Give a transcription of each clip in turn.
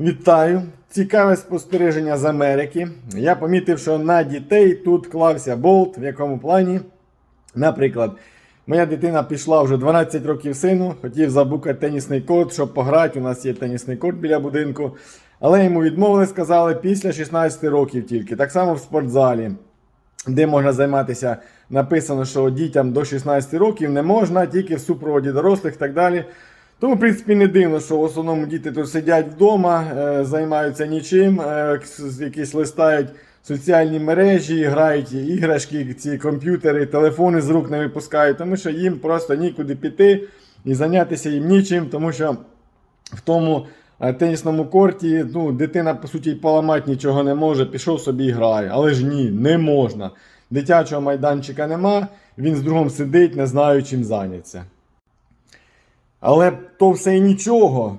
Вітаю! Цікаве спостереження з Америки. Я помітив, що на дітей тут клався болт, в якому плані. Наприклад, моя дитина пішла вже 12 років сину, хотів забукати тенісний корт, щоб пограти. У нас є тенісний корт біля будинку. Але йому відмовили, сказали, після 16 років тільки. Так само в спортзалі, де можна займатися, написано, що дітям до 16 років не можна, тільки в супроводі дорослих і так далі. Тому, в принципі, не дивно, що в основному діти тут сидять вдома, е, займаються нічим, е, якісь листають соціальні мережі, грають іграшки, ці комп'ютери, телефони з рук не випускають, тому що їм просто нікуди піти і зайнятися їм нічим, тому що в тому е, тенісному корті ну, дитина, по суті, поламати нічого не може, пішов собі і грає. Але ж ні, не можна. Дитячого майданчика нема, він з другом сидить, не знаю, чим зайняться. Але то все і нічого.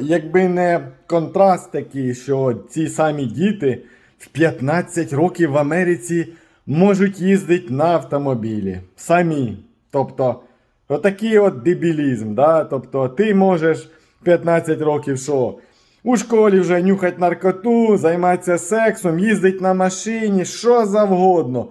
Якби не контраст такий, що ці самі діти в 15 років в Америці можуть їздити на автомобілі. Самі. Тобто, отакий от дебілізм. Да? Тобто, ти можеш 15 років що? У школі вже нюхати наркоту, займатися сексом, їздить на машині, що завгодно.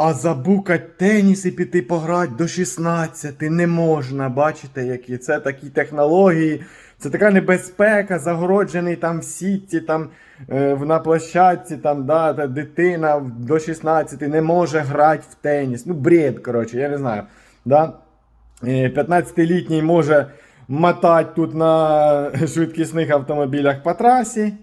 А забукать теніс і піти пограти до 16 не можна. Бачите, які це такі технології. Це така небезпека, загороджений там в сітці, там е, на площадці, там, да, та дитина до 16 не може грати в теніс. Ну, бред, коротше, я не знаю. Да? Е, 15-літній може мотати тут на швидкісних автомобілях по трасі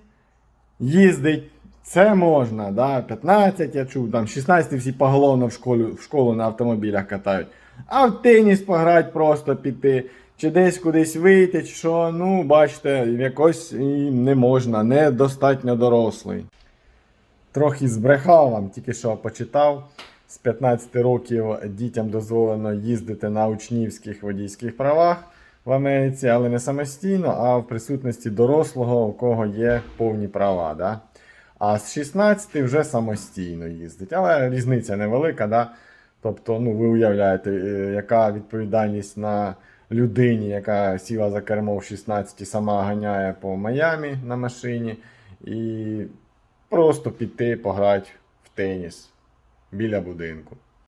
їздить. Це можна, да? 15, я чув, там 16 всі поголовно в школу, в школу на автомобілях катають. А в теніс пограти просто піти, чи десь кудись вийти, чи що, ну, бачите, якось і не можна, недостатньо дорослий. Трохи збрехав вам, тільки що почитав. З 15 років дітям дозволено їздити на учнівських водійських правах в Америці, але не самостійно, а в присутності дорослого, у кого є повні права. Да? А з 16 вже самостійно їздить. Але різниця невелика. Да? Тобто, ну, ви уявляєте, е, яка відповідальність на людині, яка сіла за кермо в 16 сама ганяє по Майамі на машині, і просто піти пограти в теніс біля будинку.